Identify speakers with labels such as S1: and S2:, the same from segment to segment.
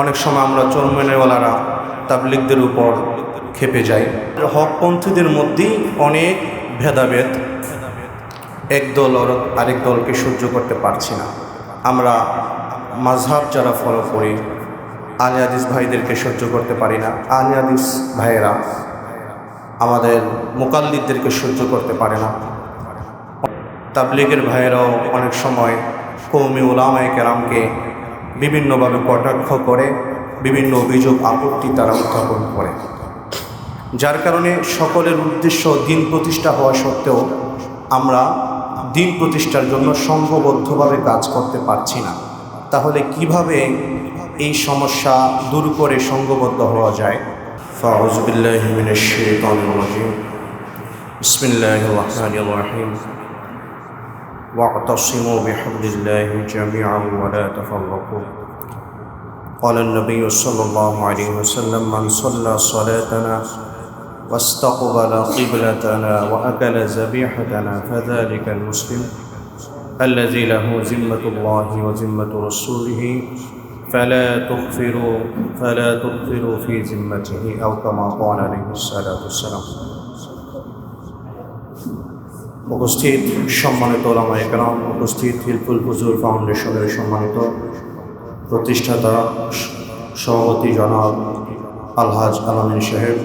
S1: অনেক সময় আমরা চরমেনেওয়ালারা তাবলিকদের উপর খেপে যাই। হকপন্থীদের মধ্যেই অনেক ভেদাভেদ। এক দল আর আরেক দলকে সহ্য করতে পারছি না। আমরা মাঝহাব যারা ফলো করি, আলী হাদিস ভাইদেরকে সহ্য করতে পারি না। আলী হাদিস ভাইয়েরা আমাদের মোকাল্লিদদেরকে সহ্য করতে পারে না। তাবলিগের ভাইয়েরাও অনেক সময় কৌমি ওলামায় কেরামকে বিভিন্নভাবে কটাক্ষ করে, বিভিন্ন অভিযোগ আপত্তি তারা উত্থাপন করে। যার কারণে সকলের উদ্দেশ্য দিন প্রতিষ্ঠা হওয়া সত্ত্বেও আমরা দিন প্রতিষ্ঠার জন্য সংঘবদ্ধভাবে কাজ করতে পারছি না। তাহলে কীভাবে এই সমস্যা দূর করে সংঘবদ্ধ হওয়া যায়? রহমানির রহিম। واعتصموا بحبل الله جميعا ولا تفرقوا. قال النبي صلى الله عليه وسلم من صلى صلاتنا واستقبل قبلتنا وأكل ذبيحتنا فذلك المسلم الذي له ذمة الله وذمة رسوله فلا تغفروا فلا تغفروا في ذمته. أو كما قال عليه الصلاة والسلام. উপস্থিত সম্মানিত ওলামা একরাম উপস্থিত হিলফুল হুজুর ফাউন্ডেশনের সম্মানিত প্রতিষ্ঠাতা সভাপতি জনাব আলহাজ আলামিন সাহেব,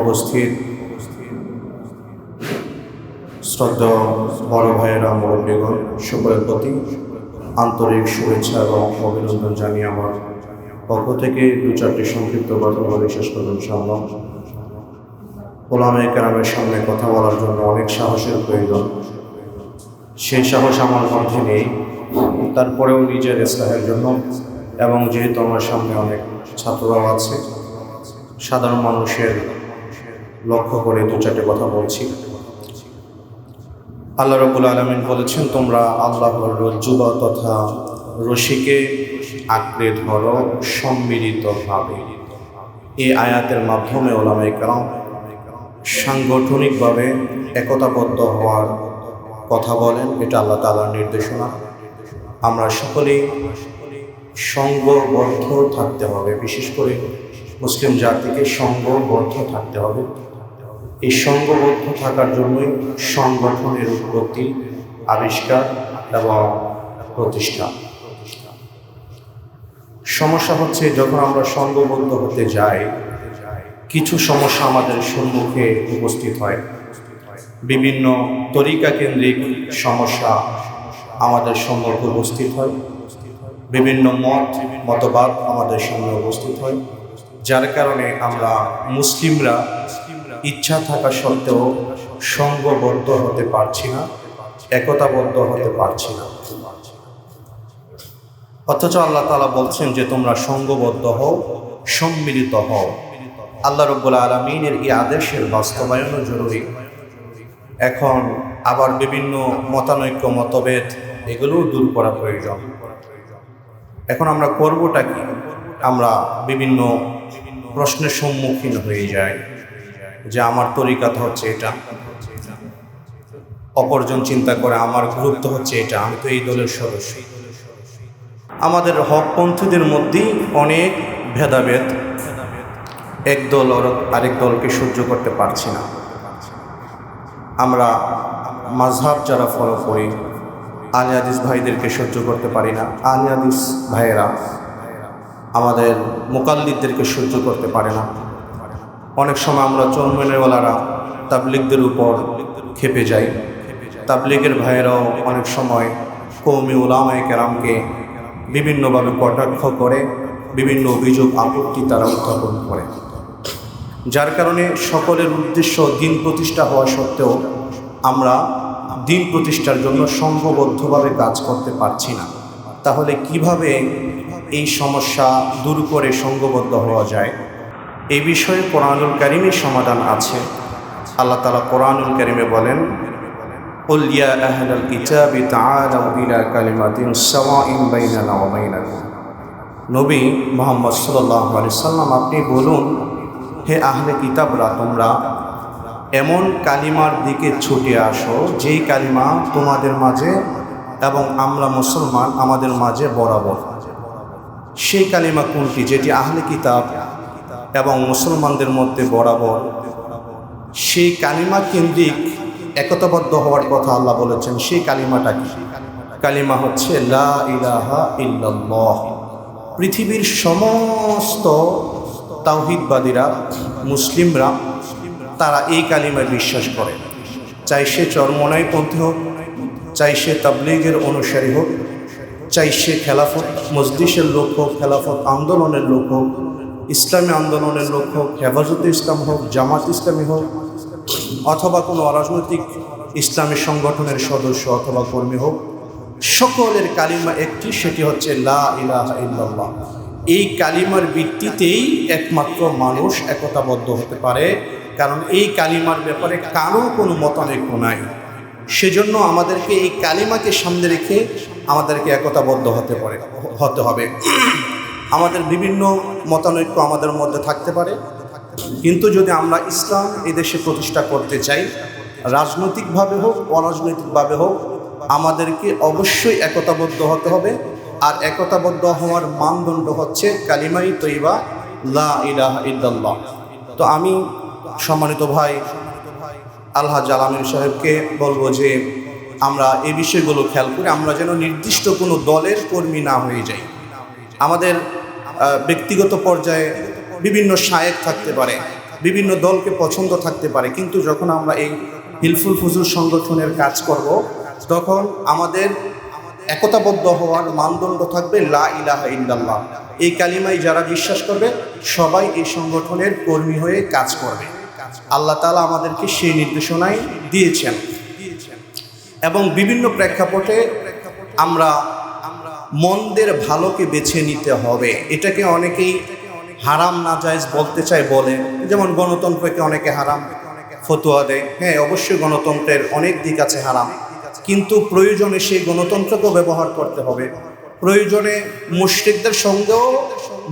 S1: উপস্থিত শ্রদ্ধা বড় ভাইয়েরা, মুরব্বীগণ, সকলের প্রতি আন্তরিক শুভেচ্ছা এবং অভিনন্দন জানিয়ে আমার পক্ষ থেকে দু চারটি সংক্ষিপ্ত কথা বলে শেষ করবেন ইনশাআল্লাহ। ওলামে কেরামের সামনে কথা বলার জন্য অনেক সাহসের প্রয়োজন। সেই সাহস আমার মধ্যে নেই। তারপরেও নিজের ইসলাহের জন্য এবং যেহেতু আমার সামনে অনেক ছাত্ররাও আছে, সাধারণ মানুষের লক্ষ্য করে দু চারটে কথা বলছি। আল্লাহ রবুল আলমিন বলেছেন, তোমরা আল্লাহর রজ্জুবা তথা রশিকে আঁকড়ে ধরো সম্মিলিতভাবে। এই আয়াতের মাধ্যমে ওলামাই কালাম সাংগঠনিকভাবে একতাবদ্ধ হওয়ার কথা বলেন, এটা আল্লাহ তালার নির্দেশনা। আমরা সকলেই সঙ্গবদ্ধ থাকতে হবে, বিশেষ করে মুসলিম জাতিকে সঙ্গবদ্ধ থাকতে হবে। এই সঙ্গবদ্ধ থাকার জন্যই সংগঠনের উৎপত্তি, আবিষ্কার এবং প্রতিষ্ঠা। সমস্যা হচ্ছে, যখন আমরা সঙ্গবদ্ধ হতে যাই কিছু সমস্যা আমাদের সম্মুখে উপস্থিত হয়। বিভিন্ন তরিকা কেন্দ্রিক সমস্যা আমাদের সম্মুখে উপস্থিত হয়। বিভিন্ন মত, মতবাদ আমাদের সামনে উপস্থিত হয়। যার কারণে আমরা মুসলিমরা ইচ্ছা থাকা সত্ত্বেও সঙ্গবদ্ধ হতে পারছি না, একতাবদ্ধ হতে পারছি না। অথচ আল্লাহ তালা বলছেন যে, তোমরা সঙ্গবদ্ধ হও, সম্মিলিত হও। আল্লাহ রব্বুল আলমিনের এই আদেশের বাস্তবায়নও জরুরি। এখন আবার বিভিন্ন মতানৈক্য, মতভেদ, এগুলোও দূর করা প্রয়োজন। এখন আমরা করবোটা কি? আমরা বিভিন্ন প্রশ্নের সম্মুখীন হয়ে যাই যে আমার তরিকা তো হচ্ছে এটা। অপরজন চিন্তা করে আমার গুরুত্ব হচ্ছে এটা, আমি তো এই দলের সদস্য। আমাদের হকপন্থীদের মধ্যেই অনেক ভেদাভেদ এক দল আর আরেক দলকে সহ্য করতে পারছি না। আমরা মাঝহাব যারা ফলো করি, আলী হাদিস ভাইদেরকে সহ্য করতে পারি না। আলী হাদিস ভাইয়েরা আমাদের মোকাল্লিদদেরকে সহ্য করতে পারে না। অনেক সময় আমরা চরমেনেওয়ালারা তাবলিগদের উপর খেপে যাই। তাবলিগের ভাইয়েরাও অনেক সময় কৌমি ওলামায় কেরামকে বিভিন্নভাবে কটাক্ষ করে, বিভিন্ন অভিযোগ আপত্তি তারা উত্থাপন করে। যার কারণে সকলের উদ্দেশ্য দিন প্রতিষ্ঠা হওয়া সত্ত্বেও আমরা দিন প্রতিষ্ঠার জন্য সংঘবদ্ধভাবে কাজ করতে পারছি না। তাহলে কীভাবে এই সমস্যা দূর করে সংঘবদ্ধ হওয়া যায়? এ বিষয়ে কোরআনুল করিমের সমাধান আছে। আল্লাহ তালা কোরআনুল করিমে বলেন নবী মোহাম্মদ সাল্লাম আপনি বলুন হে আহলে কিতাবরা, তোমরা এমন কালিমার দিকে ছুটে আসো, যেই কালিমা তোমাদের মাঝে এবং আমরা মুসলমান আমাদের মাঝে বরাবর। সেই কালিমা কোনটি? যেটি আহলে কিতাব এবং মুসলমানদের মধ্যে বরাবর। সেই কালিমা কেন্দ্রিক একতাবদ্ধ হওয়ার কথা আল্লাহ বলেছেন, সেই কালিমাটা কি? কালিমা হচ্ছে লা ইলাহা ইল্লাল্লাহ। পৃথিবীর সমস্ত তাওহিদবাদীরা মুসলিমরা, তারা এই কালিমায় বিশ্বাস করে। চাই সে চরমনাই পন্থী হোক, চাই সে তাবলিগের অনুসারী হোক, চাই সে খেলাফত মসজিষের লোক হোক, খেলাফত আন্দোলনের লোক হোক, ইসলামী আন্দোলনের লোক হোক, হেফাজতে ইসলাম হোক, জামাত ইসলামী হোক, অথবা কোনো অরাজনৈতিক ইসলামী সংগঠনের সদস্য অথবা কর্মী হোক, সকলের কালিমা একটি, সেটি হচ্ছে লা ইলাহা ইল্লাল্লাহ। এই কালিমার ভিত্তিতেই একমাত্র মানুষ একতাবদ্ধ হতে পারে। কারণ এই কালিমার ব্যাপারে কারও কোনো মতানৈক্য নাই। সেজন্য আমাদেরকে এই কালিমাকে সামনে রেখে আমাদেরকে একতাবদ্ধ হতে পারে, হতে হবে। আমাদের বিভিন্ন মতানৈক্য আমাদের মধ্যে থাকতে পারে। কিন্তু যদি আমরা ইসলাম এই দেশে প্রতিষ্ঠা করতে চাই, রাজনৈতিকভাবে হোক, অরাজনৈতিকভাবে হোক, আমাদেরকে অবশ্যই একতাবদ্ধ হতে হবে। আর একতাবদ্ধ হওয়ার মানদণ্ড হচ্ছে কালিমাই তৈবা, লা ইলাহা ইল্লাল্লাহ। তো আমি সম্মানিত ভাই আল্লাহ জালামিন সাহেবকে বলব যে আমরা এই বিষয়গুলো খেয়াল করি আমরা যেন নির্দিষ্ট কোনো দলের কর্মী না হয়ে যাই। আমাদের ব্যক্তিগত পর্যায়ে বিভিন্ন শায়েক থাকতে পারে, বিভিন্ন দলকে পছন্দ থাকতে পারে, কিন্তু যখন আমরা এই হিলফুল ফুজুল সংগঠনের কাজ করব, তখন আমাদের একতাবদ্ধ হওয়ার মানদণ্ড থাকবে লা ইলাহা ইল্লাল্লাহ। এই কালিমায় যারা বিশ্বাস করবে, সবাই এই সংগঠনের কর্মী হয়ে কাজ করবে। আল্লাহ তালা আমাদেরকে সেই নির্দেশনায় দিয়েছেন। এবং বিভিন্ন প্রেক্ষাপটে আমরা মন্দের ভালোকে বেছে নিতে হবে। এটাকে অনেকেই হারাম না জায়েজ বলতে চায়, বলে। যেমন গণতন্ত্রকে অনেকে হারাম ফতুয়া দেয়। হ্যাঁ অবশ্যই গণতন্ত্রের অনেক দিক আছে হারাম। কিন্তু প্রয়োজনে সেই গণতন্ত্রকেও ব্যবহার করতে হবে। প্রয়োজনে মুশ্রিকদের সঙ্গেও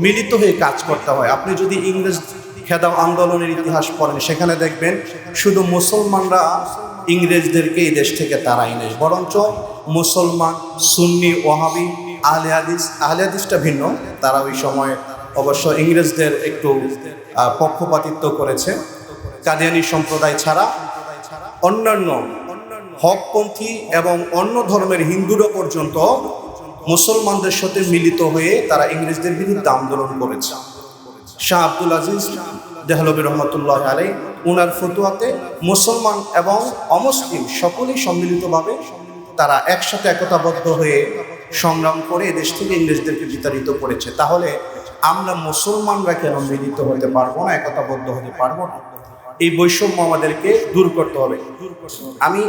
S1: মিলিত হয়ে কাজ করতে হয়। আপনি যদি ইংরেজ খেদাও আন্দোলনের ইতিহাস পড়েন, সেখানে দেখবেন শুধু মুসলমানরা ইংরেজদেরকে এই দেশ থেকে তারাই নেই বরঞ্চ মুসলমান, সুন্নি ওহাবি আহলে হাদিস, আহলে হাদিসটা ভিন্ন। তারা ওই সময় অবশ্য ইংরেজদের একটু পক্ষপাতিত্ব করেছে। কাদিয়ানি সম্প্রদায় ছাড়া অন্যান্য হকপন্থী এবং অন্য ধর্মের হিন্দুরা পর্যন্ত মুসলমানদের সাথে মিলিত হয়ে তারা ইংরেজদের বিরুদ্ধে আন্দোলন করেছে। শাহ আব্দুল আজিজ দেহলবী রহমতুল্লাহ আলাই উনার ফতুয়াতে মুসলমান এবং অমুসলিম সকলেই সম্মিলিতভাবে তারা একসাথে একতাবদ্ধ হয়ে সংগ্রাম করে এদেশ থেকে ইংরেজদেরকে বিতাড়িত করেছে। তাহলে আমরা মুসলমানরা কেন মিলিত হতে পারব না, একতাবদ্ধ হতে পারব না? এই বৈষম্য আমাদেরকে দূর করতে হবে। আমি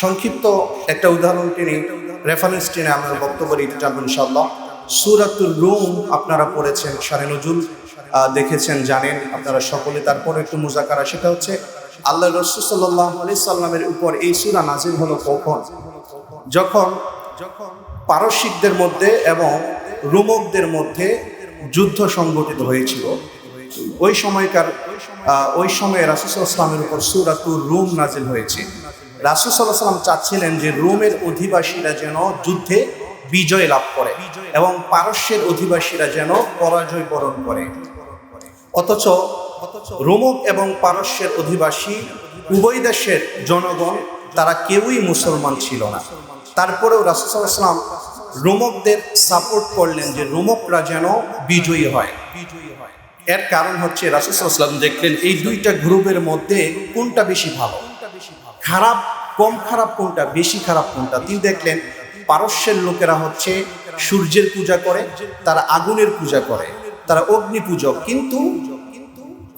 S1: সংক্ষিপ্ত একটা উদাহরণ টেনে রেফারেন্স টেনে আমার বক্তব্য দিতে চান ইনশাল্লাহ সুরাতুল রুম আপনারা পড়েছেন শারে নজুল দেখেছেন, জানেন, আপনারা সকলে। তারপর একটু মুজাকারা, সেটা হচ্ছে আল্লাহ রসুল সাল্লাহ আলি সাল্লামের উপর এই সুরা নাজিল হলো কখন? যখন যখন পারসিকদের মধ্যে এবং রোমকদের মধ্যে যুদ্ধ সংগঠিত হয়েছিল। ওই সময়কার ওই সময়ে রাসুসাল্লাহ ইসলামের উপর সুরাতুর রুম নাজিল হয়েছে। রাসুসাল্লাহ সাল্লাম চাচ্ছিলেন যে রোমের অধিবাসীরা যেন যুদ্ধে বিজয় লাভ করে এবং পারস্যের অধিবাসীরা যেন পরাজয় বরণ করে। অথচ রোমক এবং পারস্যের অধিবাসী উভয় দেশের জনগণ, তারা কেউই মুসলমান ছিল না। তারপরেও রাসুসাল্লাম রোমকদের সাপোর্ট করলেন যে রোমকরা যেন বিজয়ী হয়। এর কারণ হচ্ছে রাসুসাল্লাম দেখলেন এই দুইটা গ্রুপের মধ্যে কোনটা বেশি ভালো? খারাপ কম খারাপ কোনটা, বেশি খারাপ কোনটা? তিনি দেখলেন, পারস্যের লোকেরা হচ্ছে সূর্যের পূজা করে, তারা আগুনের পূজা করে, তারা অগ্নি পূজক। কিন্তু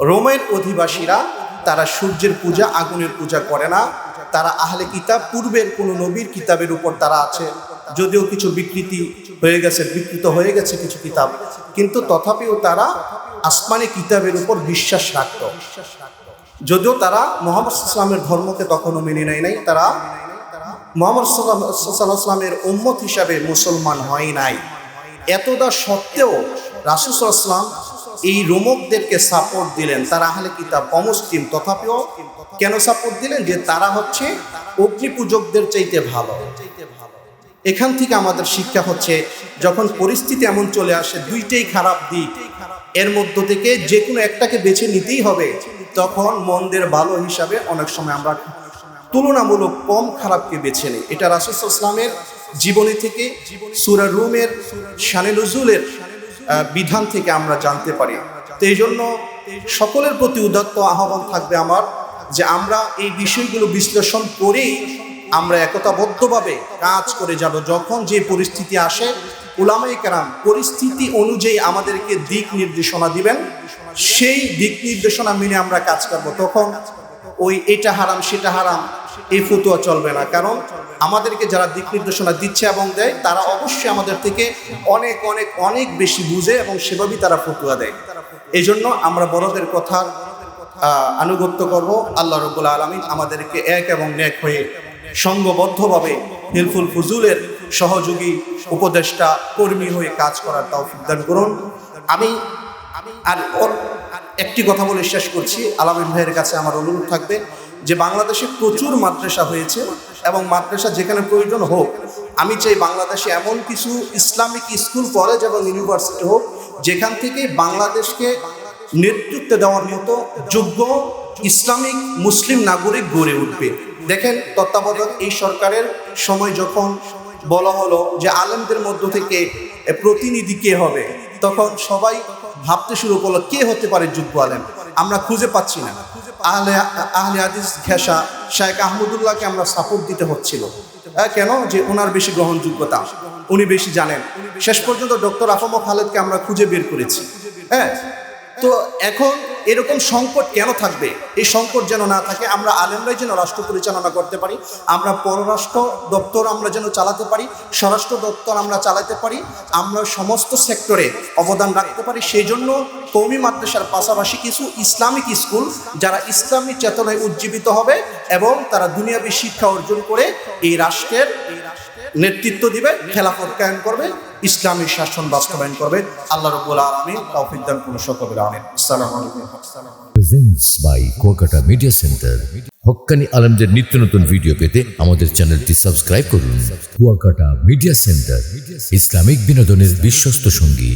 S1: রোমের অধিবাসীরা, তারা সূর্যের পূজা, আগুনের পূজা করে না। তারা আহলে কিতাব, পূর্বের কোনো নবীর কিতাবের উপর তারা আছে। যদিও কিছু বিকৃতি হয়ে গেছে, বিকৃত হয়ে গেছে কিছু কিতাব। কিন্তু তথাপিও তারা আসমানি কিতাবের উপর বিশ্বাস রাখত। যদিও তারা মোহাম্মদ ইসলামের ধর্মকে তখনও মেনে নেয় নাই, তারা মোহাম্মদ সাল্লাহ সাল্লামের উম্মত হিসাবে মুসলমান হয় নাই। এতদা সত্ত্বেও রাসুসাল্লাম এই রোমকদেরকে সাপোর্ট দিলেন, তারা আহলে কিতাব অমুসলিম, তথাপিও কেন সাপোর্ট দিলেন? যে তারা হচ্ছে অগ্নি পূজকদের চাইতে ভালো। এখান থেকে আমাদের শিক্ষা হচ্ছে, যখন পরিস্থিতি এমন চলে আসে, দুইটাই খারাপ দিক। এর মধ্য থেকে যে কোনো একটাকে বেছে নিতেই হবে। তখন মন্দের ভালো হিসাবে অনেক সময় আমরা তুলনামূলক কম খারাপকে বেছে নিই। এটা রাসুল ইসলামের জীবনী থেকে, সুরা রুমের শানে নজুলের বিধান থেকে আমরা জানতে পারি। তো এই জন্য সকলের প্রতি উদাত্ত আহ্বান থাকবে আমার যে আমরা এই বিষয়গুলো বিশ্লেষণ করেই আমরা একতাবদ্ধভাবে কাজ করে যাব। যখন যে পরিস্থিতি আসে উলামাই কেরাম পরিস্থিতি অনুযায়ী আমাদেরকে দিক নির্দেশনা দিবেন। সেই দিক নির্দেশনা মেনে আমরা কাজ করব। তখন ওই এটা হারাম সেটা হারাম এই ফতুয়া চলবে না। কারণ আমাদেরকে যারা দিক নির্দেশনা দিচ্ছে এবং দেয় তারা অবশ্যই আমাদের থেকে অনেক অনেক অনেক বেশি বুঝে এবং সেভাবেই তারা ফতুয়া দেয়। এই জন্য আমরা বড়দের কথা আহ, আনুগত্য করব। আল্লাহ রবুল আলমিন আমাদেরকে এক এবং ন্যাক হয়ে সঙ্গবদ্ধভাবে হিলফুল ফুজুলের সহযোগী উপদেষ্টা কর্মী হয়ে কাজ করার তাও দান করুন। আমি আর একটি কথা বলে শেষ করছি। আলামিন ভাইয়ের কাছে আমার অনুরোধ থাকবে যে বাংলাদেশে প্রচুর মাদ্রাসা হয়েছে এবং মাদ্রাসা যেখানে প্রয়োজন হোক, আমি চাই বাংলাদেশে এমন কিছু ইসলামিক স্কুল কলেজ এবং ইউনিভার্সিটি হোক, যেখান থেকে বাংলাদেশকে নেতৃত্ব দেওয়ার মতো যোগ্য ইসলামিক মুসলিম নাগরিক গড়ে উঠবে। দেখেন, তত্ত্বাবধায়ক এই সরকারের সময় যখন বলা হলো যে আলেমদের মধ্য থেকে প্রতিনিধি কে হবে, তখন সবাই ভাবতে শুরু করল, কে হতে পারে যোগ্য আলেম? আমরা খুঁজে পাচ্ছি না। আহলে আহলে হাদিস ঘেসা শেখ আহমদুল্লাহকে আমরা সাপোর্ট দিতে হচ্ছিল। কেন? যে ওনার বেশি গ্রহণযোগ্যতা। উনি বেশি জানেন। শেষ পর্যন্ত ডক্টর আফম খালেদকে আমরা খুঁজে বের করেছি। হ্যাঁ? তো এখন এরকম সংকট কেন থাকবে? এই সংকট যেন না থাকে, আমরা আলেমরাই যেন রাষ্ট্র পরিচালনা করতে পারি, আমরা পররাষ্ট্র দপ্তর আমরা যেন চালাতে পারি, স্বরাষ্ট্র দপ্তর আমরা চালাতে পারি, আমরা সমস্ত সেক্টরে অবদান রাখতে পারি। সেই জন্য কৌমি মাদ্রাসার পাশাপাশি কিছু ইসলামিক স্কুল যারা ইসলামী চেতনায় উজ্জীবিত হবে এবং তারা দুনিয়াবী শিক্ষা অর্জন করে এই রাষ্ট্রের নেতৃত্ব দিবে, খেলাফত কায়েম করবে। ইসলামী শাসন বাস্তবায়ন করবে। আল্লাহ রবুল আলমী তৌফিক দান কোন সকল আলাইকুম।
S2: Presents by Kuakata media centre হক্কানি আলমদের নিত্য নতুন ভিডিও পেতে আমাদের চ্যানেলটি সাবস্ক্রাইব করুন। কুয়াকাটা মিডিয়া সেন্টার ইসলামিক বিনোদনের বিশ্বস্ত সঙ্গী।